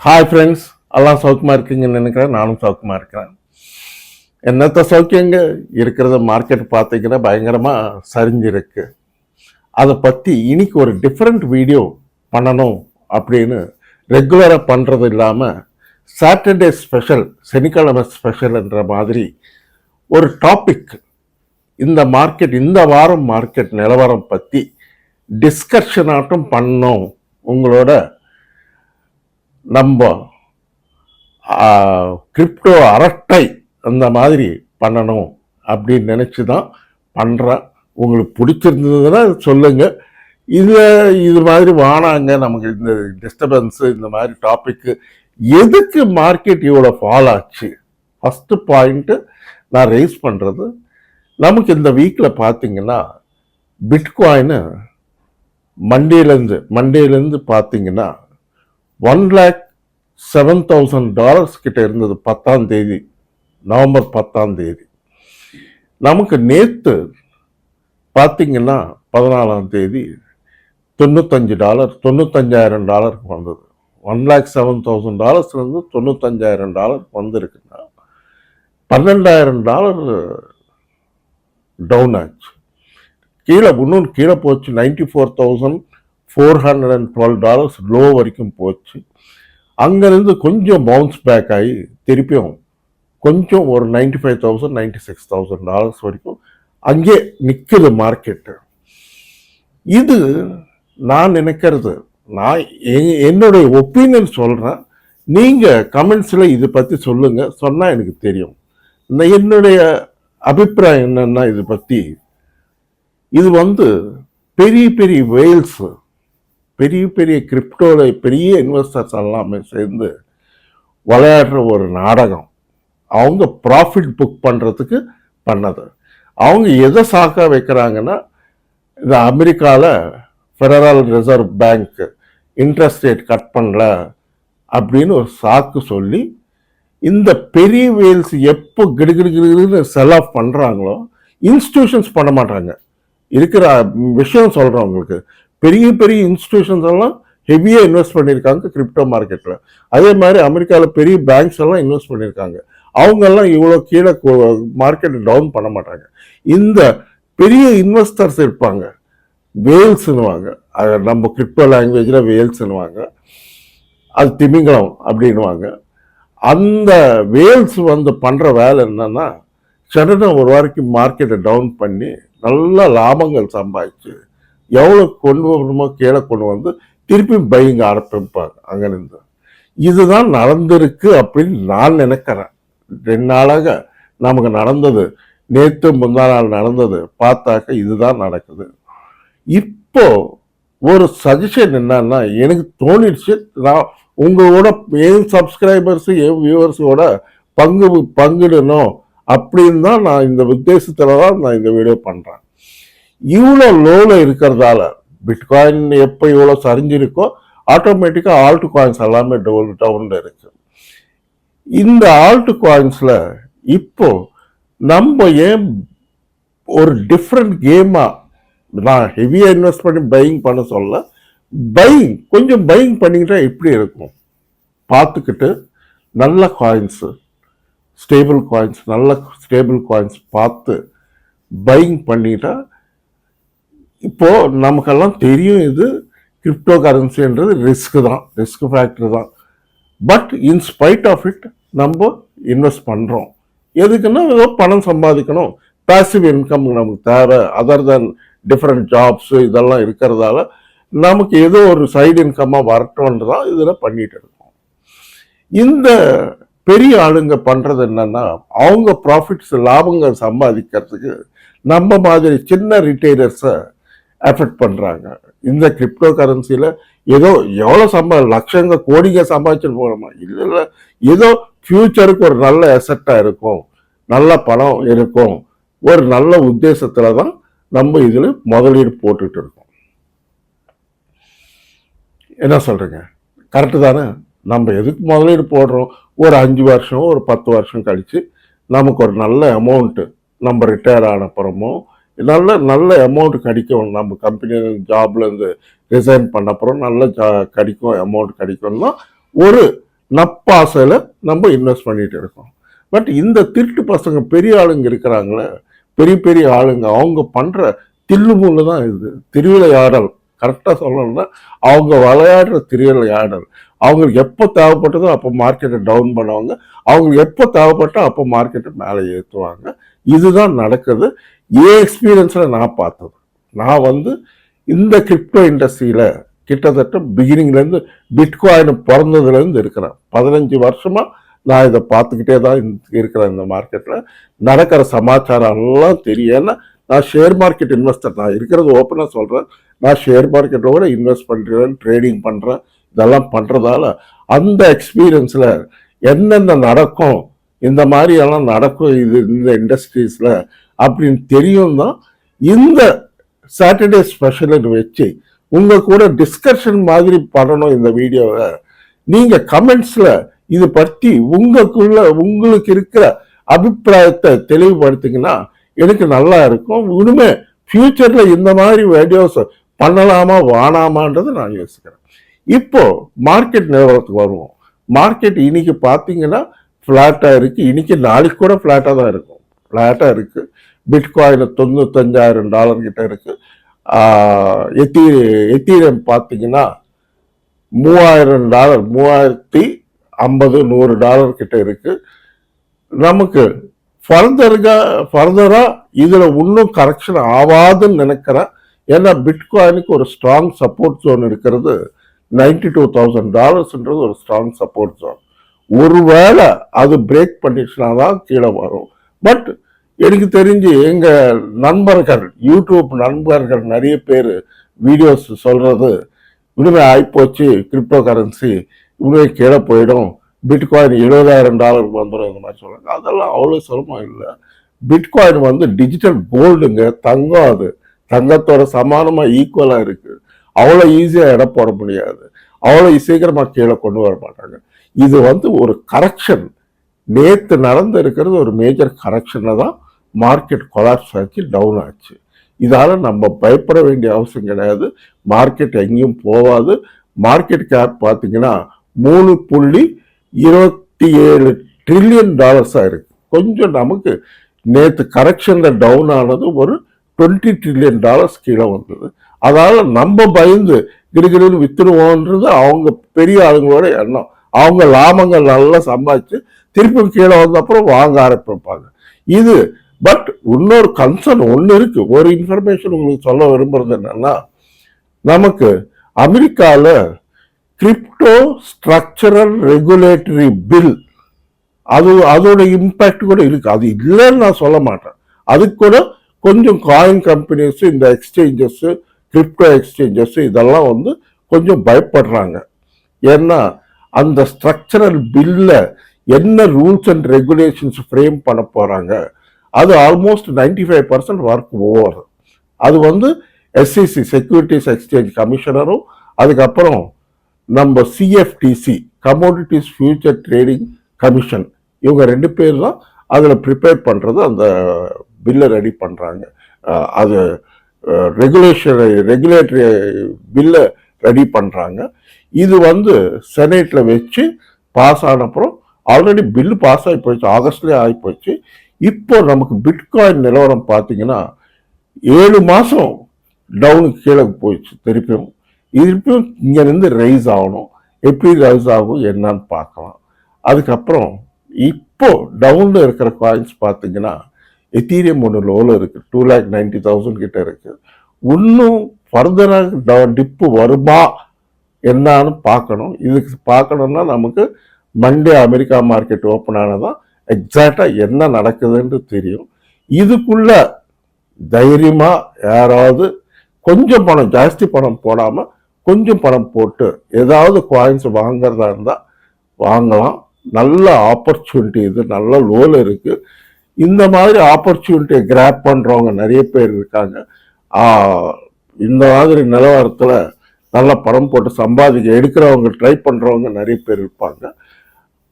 Hi friends எல்லாம் சௌக்கியமாக இருக்குங்கன்னு நினைக்கிறேன். நானும் சௌக்கியமாக இருக்கிறேன். என்னத்த சௌக்கியங்க? இருக்கிறத மார்க்கெட் பார்த்தீங்கன்னா பயங்கரமாக சரிஞ்சிருக்கு. அதை பற்றி இன்னைக்கு ஒரு டிஃப்ரெண்ட் வீடியோ பண்ணணும் அப்படின்னு ரெகுலராக பண்ணுறது இல்லாமல் சாட்டர்டே ஸ்பெஷல் சனிக்கிழமை ஸ்பெஷல்ன்ற மாதிரி ஒரு டாபிக் இந்த மார்க்கெட் இந்த வாரம் மார்க்கெட் நிலவரம் பற்றி டிஸ்கஷனாட்டும் பண்ணோம் உங்களோட நம்ம கிரிப்டோ அரட்டை அந்த மாதிரி பண்ணணும் அப்படின்னு நினச்சி தான் பண்ணுறேன் உங்களுக்கு பிடிச்சிருந்ததுன்னா சொல்லுங்கள் இதில் இது மாதிரி வானாங்க நமக்கு இந்த டிஸ்டர்பன்ஸு இந்த மாதிரி டாப்பிக்கு எதுக்கு மார்க்கெட் இவ்வளோ ஃபால் ஆச்சு? ஃபஸ்ட்டு பாயிண்ட்டு நான் ரைஸ் பண்ணுறது நமக்கு இந்த வீக்கில் பார்த்தீங்கன்னா பிட்காயின்னு மண்டேலேருந்து மண்டேலேருந்து பார்த்தீங்கன்னா one lakh seven thousand dollars கிட்ட இருந்தது பத்தாம் தேதி நவம்பர் பத்தாம் தேதி. நமக்கு நேற்று பார்த்தீங்கன்னா பதினாலாம் தேதி தொண்ணூத்தஞ்சு டாலர் தொண்ணூத்தஞ்சாயிரம் டாலருக்கு வந்தது. ஒன் லேக் செவன் தௌசண்ட் டாலர்ஸ்லேருந்து தொண்ணூத்தஞ்சாயிரம் டாலர் வந்திருக்குன்னா பன்னெண்டாயிரம் டாலர் டவுன் ஆச்சு. கீழே இன்னும் கீழே போச்சு ninety four thousand four hundred and twelve dollars low வரைக்கும் போச்சு. அங்கேருந்து கொஞ்சம் பவுன்ஸ் பேக் ஆகி திருப்பியும் கொஞ்சம் ஒரு ninety five thousand ninety six thousand dollars வரைக்கும் அங்கே நிற்குது மார்க்கெட்டு இது நான் நினைக்கிறது. நான் எ- என்னுடைய ஒப்பீனியன் சொல்கிறேன் நீங்கள் கமெண்ட்ஸில் இதை பற்றி சொல்லுங்கள் சொன்னால் எனக்கு தெரியும். நான் என்னுடைய அபிப்பிராயம் என்னென்னா இது பற்றி இது வந்து பெரிய பெரிய வேல்ஸு பெரிய பெரிய கிரிப்டோவில் பெரிய இன்வெஸ்டர்ஸ் எல்லாமே சேர்ந்து விளையாடுற ஒரு நாடகம். அவங்க ப்ராஃபிட் புக் பண்ணுறதுக்கு பண்ணது. அவங்க எதை சாக்க வைக்கிறாங்கன்னா இந்த அமெரிக்காவில் federal reserve bank interest rate cut பண்ணல அப்படின்னு ஒரு சாக்கு சொல்லி இந்த பெரிய வேல்ஸ் எப்போ கிடுகிடு கிடுகிடுன்னு செல் ஆஃப் பண்ணுறாங்களோ இன்ஸ்டிடியூஷன்ஸ் பண்ண மாட்டாங்க. இருக்கிற விஷயம் சொல்கிறேன் உங்களுக்கு. பெரிய பெரிய இன்ஸ்டிடியூஷன்ஸ் எல்லாம் ஹெவியாக இன்வெஸ்ட் பண்ணியிருக்காங்க கிரிப்டோ மார்க்கெட்டில் அதே மாதிரி அமெரிக்காவில் பெரிய பேங்க்ஸ் எல்லாம் இன்வெஸ்ட் பண்ணியிருக்காங்க. அவங்கெல்லாம் இவ்வளோ கீழே மார்க்கெட்டை டவுன் பண்ண மாட்டாங்க. இந்த பெரிய இன்வெஸ்டர்ஸ் இருப்பாங்க. வேல்ஸ்னுவாங்க. அது நம்ம கிரிப்டோ லாங்குவேஜில் வேல்ஸ்னுவாங்க. அது திமிங்கலம் அப்படின்வாங்க அந்த வேல்ஸ் வந்து பண்ணுற வேலை என்னன்னா சடனாக ஒரு வாரத்துக்கு மார்க்கெட்டை டவுன் பண்ணி நல்ல லாபங்கள் சம்பாதிச்சு எவ்வளோ கொண்டு வரணுமோ கீழே கொண்டு வந்து திருப்பி பையிங் ஆரம்பிப்பாங்க. அங்கேருந்து இதுதான் நடந்திருக்கு அப்படின்னு நான் நினைக்கிறேன். ரெண்டு நாளாக நமக்கு நடந்தது. நேற்று முந்தா நாள் நடந்தது. பார்த்தாக்க இதுதான் நடக்குது. இப்போ ஒரு சஜஷன் என்னன்னா எனக்கு தோணிடுச்சு. நான் உங்களோட என் சப்ஸ்கிரைபர்ஸ் என் வியூவர்ஸோட பங்கு பங்கிடணும் அப்படின்னு தான் நான் இந்த உத்தேசத்தில் தான் நான் இந்த வீடியோ பண்ணுறேன் இவ்வளோ லோவில் இருக்கிறதால பிட்காயின் எப்போ இவ்வளோ சரிஞ்சிருக்கோ ஆட்டோமேட்டிக்காக ஆல்ட் காயின்ஸ் எல்லாமே டவுன் டவுனில் இருக்கு. இந்த ஆல்ட் காயின்ஸில் இப்போ நம்ம ஏன் ஒரு டிஃப்ரெண்ட் கேமாக நான் ஹெவியாக இன்வெஸ்ட் பண்ணி பையிங் பண்ண சொல்ல பையிங் கொஞ்சம் பையிங் பண்ணிக்கிட்டா எப்படி இருக்கும்? பார்த்துக்கிட்டு நல்ல காயின்ஸு ஸ்டேபிள் காயின்ஸ் நல்ல ஸ்டேபிள் காயின்ஸ் பார்த்து பையிங் பண்ணிட்டா இப்போது நமக்கெல்லாம் தெரியும் இது கிரிப்டோ கரன்சின்றது ரிஸ்க் தான் ரிஸ்க் ஃபேக்டர் தான். But in spite of it நம்ம இன்வெஸ்ட் பண்ணுறோம் எதுக்குன்னா ஏதோ பணம் சம்பாதிக்கணும். பாசிவ் இன்கம் நமக்கு தேவை. அதர் தென் டிஃப்ரெண்ட் ஜாப்ஸு இதெல்லாம் இருக்கிறதால நமக்கு ஏதோ ஒரு சைடு இன்கமாக வரட்டும்னு தான் இதில் பண்ணிட்டு இருக்கோம். இந்த பெரிய ஆளுங்க பண்ணுறது என்னென்னா அவங்க ப்ராஃபிட்ஸ் லாபங்கள் சம்பாதிக்கிறதுக்கு நம்ம மாதிரி சின்ன ரிட்டைலர்ஸை எஃபெக்ட் பண்ணுறாங்க இந்த கிரிப்டோ கரன்சியில் ஏதோ எவ்வளோ சம்பா லட்சங்க கோடிங்க சம்பாதிச்சுட்டு போகணுமா இல்லை இல்லை. ஏதோ ஃப்யூச்சருக்கு ஒரு நல்ல எசட்டாக இருக்கும். நல்ல பணம் இருக்கும். ஒரு நல்ல உத்தேசத்தில் தான் நம்ம இதில் முதலீடு போட்டுட்டு இருக்கோம். என்ன சொல்கிறீங்க கரெக்டு தானே? நம்ம எதுக்கு முதலீடு போடுறோம்? ஒரு அஞ்சு வருஷம் ஒரு பத்து வருஷம் கழித்து நமக்கு ஒரு நல்ல அமௌண்ட்டு நம்ம ரிட்டையர் ஆன அப்புறமோ நல்ல நல்ல அமௌண்ட் கிடைக்கும். நம்ம கம்பெனி ஜாப்லேருந்து ரிசைன் பண்ண அப்புறம் நல்ல ஜா கிடைக்கும் அமௌண்ட் கிடைக்கும்னா ஒரு நப்பாசையில் நம்ம இன்வெஸ்ட் பண்ணிகிட்டு இருக்கோம். பட் இந்த திருட்டு பசங்க பெரிய ஆளுங்க இருக்கிறாங்களே பெரிய பெரிய ஆளுங்க அவங்க பண்ணுற தில்லுமுள்ளு தான் இது. திருவிளையாடல் கரெக்டாக சொல்லணும்னா அவங்க விளையாடுற திருவிளையாடல் அவங்களுக்கு எப்போ தேவைப்பட்டதோ அப்போ மார்க்கெட்டை டவுன் பண்ணுவாங்க. அவங்களுக்கு எப்போ தேவைப்பட்டோ அப்போ மார்க்கெட்டை மேலே ஏற்றுவாங்க இதுதான் நடக்குது. ஏ எக்ஸ்பீரியன்ஸில் நான் பார்த்தது. நான் வந்து இந்த கிரிப்டோ இண்டஸ்ட்ரியில் கிட்டத்தட்ட பிகினிங்லேருந்து பிட்காயின் பிறந்ததுலேருந்து இருக்கிறேன். பதினஞ்சு வருஷமாக நான் இதை பார்த்துக்கிட்டே தான் இருக்கிறேன் இந்த மார்க்கெட்டில் நடக்கிற சமாச்சாரம் எல்லாம் தெரியும். ஏன்னா நான் ஷேர் மார்க்கெட் இன்வெஸ்டர் நான் இருக்கிறது ஓப்பனாக சொல்கிறேன் நான் ஷேர் மார்க்கெட்டில் கூட இன்வெஸ்ட் பண்ணுறேன் ட்ரேடிங் பண்ணுறேன் இதெல்லாம் பண்ணுறதால அந்த எக்ஸ்பீரியன்ஸில் என்னென்ன நடக்கும் இந்த மாதிரியெல்லாம் நடக்கும் இது இந்த இண்டஸ்ட்ரீஸில் அப்படின்னு தெரியும் தான் இந்த சாட்டர்டே ஸ்பெஷலுக்கு வச்சு உங்கள் கூட டிஸ்கஷன் மாதிரி பண்ணணும் இந்த வீடியோவை. நீங்கள் கமெண்ட்ஸில் இது பற்றி உங்களுக்குள்ள உங்களுக்கு இருக்கிற அபிப்பிராயத்தை தெளிவுபடுத்திங்கன்னா எனக்கு நல்லா இருக்கும். இனிமே ஃப்யூச்சரில் இந்த மாதிரி வீடியோஸ் பண்ணலாமா வாணாமான்றதை நான் யோசிக்கிறேன். இப்போ மார்க்கெட் நிலவரத்துக்கு வருவோம். மார்க்கெட் இன்னைக்கு பார்த்தீங்கன்னா ஃப்ளாட்டாக இருக்குது இன்னைக்கு நாளைக்கு கூட ஃப்ளாட்டாக தான் இருக்கும். ஃப்ளாட்டாக இருக்குது பிட்காயின் தொண்ணூத்தஞ்சாயிரம் டாலர் கிட்ட இருக்கு. எத்தீ எத்தி எத்தீரியம் பார்த்தீங்கன்னா மூவாயிரம் டாலர் மூவாயிரத்தி ஐம்பது நூறு டாலர் கிட்ட இருக்கு. நமக்கு ஃபர்தர்கா ஃபர்தராக இதில் இன்னும் கரெக்ஷன் ஆகாதுன்னு நினைக்கிறேன். ஏன்னா பிட்காயினுக்கு ஒரு ஸ்ட்ராங் சப்போர்ட் ஜோன் இருக்கிறது. நைன்டி டூ தௌசண்ட் டாலர்ஸ்ன்றது ஒரு ஸ்ட்ராங் சப்போர்ட் ஜோன் ஒருவேளை அது பிரேக் பண்ணிச்சுனா தான் கீழே வரும். பட் எனக்கு தெரிஞ்சு எங்கள் நண்பர்கள் யூடியூப் நண்பர்கள் நிறைய பேர் வீடியோஸ் சொல்கிறது இனிமே ஆகிப்போச்சு கிரிப்டோ கரன்சி இனிமே கீழே போயிடும் பிட்காயின் எழுபதாயிரம் டாலருக்கு வந்துடும் இந்த மாதிரி சொல்கிறாங்க அதெல்லாம் அவ்வளோ சுலபம் இல்லை. பிட்காயின் வந்து டிஜிட்டல் கோல்டுங்க தங்கம் அது. தங்கத்தோட சமானமாக ஈக்குவலாக இருக்குது அவ்வளோ ஈஸியாக இடம் போட முடியாது. அவ்வளோ சீக்கிரமாக கீழே கொண்டு வர மாட்டாங்க. இது வந்து ஒரு கரெக்ஷன் நேற்று நடந்து இருக்கிறது ஒரு மேஜர் கரெக்ஷனில் தான் மார்க்கெட் கொலாப்ஸ் ஆச்சு டவுன் ஆச்சு. இதால் நம்ம பயப்பட வேண்டிய அவசியம் கிடையாது. மார்க்கெட் எங்கேயும் போகாது. மார்க்கெட் கேப் பார்த்தீங்கன்னா மூணு புள்ளி இருபத்தி ஏழு ட்ரில்லியன் டாலர்ஸாக இருக்கு. கொஞ்சம் நமக்கு நேற்று கரெக்ஷனில் டவுன் ஆனது ஒரு டுவெண்ட்டி ட்ரில்லியன் டாலர்ஸ் கீழே வந்தது. அதால் நம்ம பயந்து கிடுகிடுன்னு வித்துருவோன்றது அவங்க பெரிய ஆளுங்களோட எண்ணம். அவங்க லாபங்கள் நல்லா சம்பாதிச்சு திருப்பி கீழே வந்த அப்புறம் வாங்க ஆரம்பிப்பாங்க. இது பட் இன்னொரு கன்சர்ன் ஒன்று இருக்கு. ஒரு இன்ஃபர்மேஷன் உங்களுக்கு சொல்ல விரும்புறது என்னன்னா நமக்கு அமெரிக்காவில் கிரிப்டோ ஸ்ட்ரக்சரல் ரெகுலேட்டரி பில் அது அதோட இம்பேக்ட் கூட இருக்கு. அது இல்லைன்னு நான் சொல்ல மாட்டேன். அது கூட கொஞ்சம் காயின் கம்பெனிஸ் இந்த எக்ஸ்சேஞ்சஸ் கிரிப்டோ எக்ஸ்சேஞ்சஸ் இதெல்லாம் வந்து கொஞ்சம் பயப்படுறாங்க. ஏன்னா அந்த ஸ்ட்ரக்சரல் பில்லை என்ன ரூல்ஸ் அண்ட் ரெகுலேஷன்ஸ் ஃப்ரேம் பண்ண போகிறாங்க அது almost 95% five percent work over அது வந்து எஸ்சிசி செக்யூரிட்டிஸ் எக்ஸ்சேஞ்ச் கமிஷனரும் அதுக்கப்புறம் நம்ம CFTC commodities future trading commission இவங்க ரெண்டு பேர் தான் அதில் ப்ரிப்பேர் பண்ணுறது அந்த பில்லை ரெடி பண்ணுறாங்க அது ரெகுலேஷன் ரெகுலேட்டரி பில்லை ரெடி பண்ணுறாங்க இது வந்து செனேட்டில் வச்சு பாஸ் ஆனப்புறம் ஆல்ரெடி பில்லு பாஸ் ஆகி போயிடுச்சு ஆகஸ்ட்லேயே ஆகி போயிடுச்சு இப்போ நமக்கு பிட்காயின் நிலவரம் பார்த்தீங்கன்னா ஏழு மாதம் டவுனுக்கு கீழே போயிடுச்சு திருப்பியும். திருப்பியும் இங்கேருந்து ரைஸ் ஆகணும். எப்படி ரைஸ் ஆகும் என்னன்னு பார்க்கலாம். அதுக்கப்புறம் இப்போ டவுனில் இருக்கிற காயின்ஸ் பார்த்தீங்கன்னா எத்தீரியம் ஒன்று லோவில் இருக்குது டூ லேக் நைன்டி தௌசண்ட் கிட்ட இருக்கு. இன்னும் ஃபர்தராக டிப்பு வருமா என்னன்னு பார்க்கணும். இதுக்கு பார்க்கணுன்னா நமக்கு மண்டே அமெரிக்கா மார்க்கெட் ஓப்பன் ஆனதான் எக்ஸாக்டாக என்ன நடக்குதுன்னு தெரியும். இதுக்குள்ள தைரியமாக யாராவது கொஞ்சம் பணம் ஜாஸ்தி பணம் போடாமல் கொஞ்சம் பணம் போட்டு ஏதாவது காயின்ஸ் வாங்குறதா இருந்தால் வாங்கலாம். நல்ல ஆப்பர்ச்சுனிட்டி இது நல்ல லோல் இருக்குது இந்த மாதிரி ஆப்பர்ச்சுனிட்டியை கிராப் பண்ணுறவங்க நிறைய பேர் இருக்காங்க. இந்த மாதிரி நிலவரத்தில் நல்ல பணம் போட்டு சம்பாதிக்க எடுக்கிறவங்க ட்ரை பண்ணுறவங்க நிறைய பேர் இருப்பாங்க.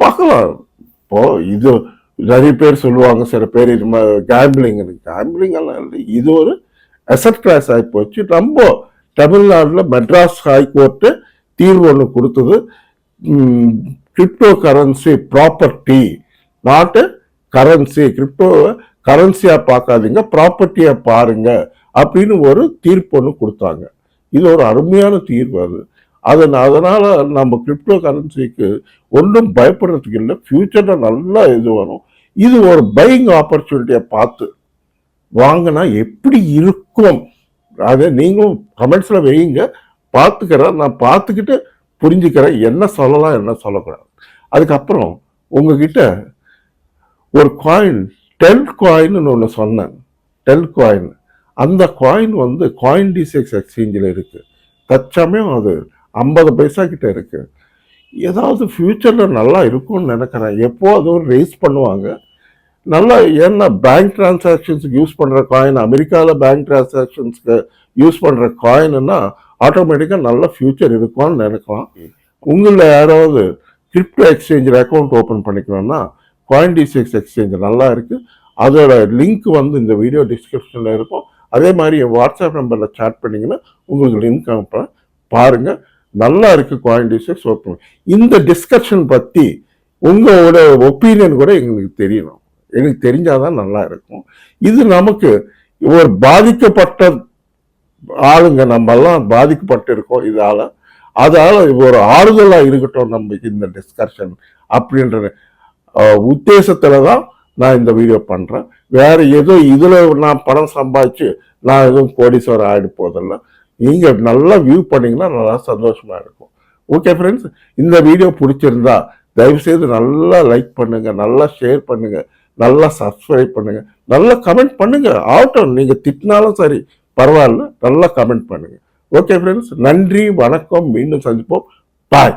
பார்க்கலாம். இப்போ இது நிறைய பேர் சொல்லுவாங்க சில பேர் இது கேம்பிளிங் கேம்பிளிங் எல்லாம் இல்லை இது ஒரு அசட் கிளாஸ் ஆகி போச்சு. ரொம்ப தமிழ்நாட்டில் மெட்ராஸ் ஹைகோர்ட்டு தீர்வு ஒன்று கொடுத்தது. கிரிப்டோ கரன்சி ப்ராப்பர்ட்டி நாட்டு கரன்சி கிரிப்டோ கரன்சியாக பார்க்காதீங்க ப்ராப்பர்ட்டியாக பாருங்க அப்படின்னு ஒரு தீர்ப்பு ஒன்று கொடுத்தாங்க. இது ஒரு அருமையான தீர்வு அது. அதன் அதனால் நம்ம கிரிப்டோ கரன்சிக்கு ஒன்றும் பயப்படுறதுக்கு இல்லை. ஃப்யூச்சரில் நல்லா இது வரும். இது ஒரு பையிங் ஆப்பர்ச்சுனிட்டியை பார்த்து வாங்கினா எப்படி இருக்கும்? அதை நீங்களும் கமெண்ட்ஸில் வையுங்க பார்த்துக்கிறேன். நான் பார்த்துக்கிட்டு புரிஞ்சுக்கிறேன். என்ன சொல்லலாம் என்ன சொல்லக்கூடாது. அதுக்கப்புறம் உங்ககிட்ட ஒரு காயின் டெல் காயின்னு ஒன்று சொன்னேன். டெல் காயின் அந்த காயின் வந்து காயின் டிசெக்ஸ் எக்ஸ்சேஞ்சில் இருக்குது தற்சமயம் அது ஐம்பது பைசா கிட்ட இருக்கு. ஏதாவது ஃப்யூச்சரில் நல்லா இருக்கும்னு நினைக்கிறேன். எப்போ அதுவும் ரேஸ் பண்ணுவாங்க? நல்லா ஏன்னா பேங்க் டிரான்சாக்ஷன்ஸுக்கு யூஸ் பண்ணுற காயின் அமெரிக்காவில் பேங்க் டிரான்சாக்ஷன்ஸ்க்கு யூஸ் பண்ணுற காயின்னா ஆட்டோமேட்டிக்காக நல்ல ஃப்யூச்சர் இருக்கும்னு நினைக்கலாம். உங்களில் யாராவது கிரிப்டோ எக்ஸ்சேஞ்சில் அக்கௌண்ட் ஓப்பன் பண்ணிக்கணும்னா காயின் டிசிஎக்ஸ் எக்ஸ்சேஞ்ச் நல்லா இருக்குது அதோட லிங்க் வந்து இந்த வீடியோ டிஸ்கிரிப்ஷனில் இருக்கும். அதே மாதிரி என் வாட்ஸ்அப் நம்பரில் chat பண்ணிங்கன்னா உங்களுக்கு லிங்க் அனுப்புகிறேன் பாருங்கள் நல்லா இருக்குது குவாலிட்டிஸை டிசிஎக்ஸ் இந்த டிஸ்கஷன் பற்றி உங்களோட ஒப்பீனியன் கூட எங்களுக்கு தெரியணும். எனக்கு தெரிஞ்சாதான் நல்லா இருக்கும் இது நமக்கு ஒரு பாதிக்கப்பட்ட ஆளுங்க நம்மெல்லாம் பாதிக்கப்பட்டிருக்கோம் பாதிக்கப்பட்டு இருக்கோம் ஒரு ஆறுதலாக இருக்கட்டும் நம்ம இந்த டிஸ்கஷன் அப்படின்ற உத்தேசத்தில் தான் நான் இந்த வீடியோ பண்ணுறேன் வேறு எதுவும் இதில் நான் பணம் சம்பாதிச்சு நான் எதுவும் கோடீஸ்வரர் ஆகிடு போதில்லை நீங்கள் நல்லா வியூ பண்ணிங்கன்னா நல்லா சந்தோஷமாக இருக்கும். ஓகே ஃப்ரெண்ட்ஸ் இந்த வீடியோ பிடிச்சிருந்தா தயவுசெய்து நல்லா லைக் பண்ணுங்கள் நல்லா ஷேர் பண்ணுங்கள் நல்லா சப்ஸ்கிரைப் பண்ணுங்கள் நல்லா கமெண்ட் பண்ணுங்கள் ஆகட்டும் நீங்கள் திட்டினாலும் சரி பரவாயில்ல நல்லா கமெண்ட் பண்ணுங்கள் ஓகே ஃப்ரெண்ட்ஸ் நன்றி வணக்கம். மீண்டும் சந்திப்போம். பாய்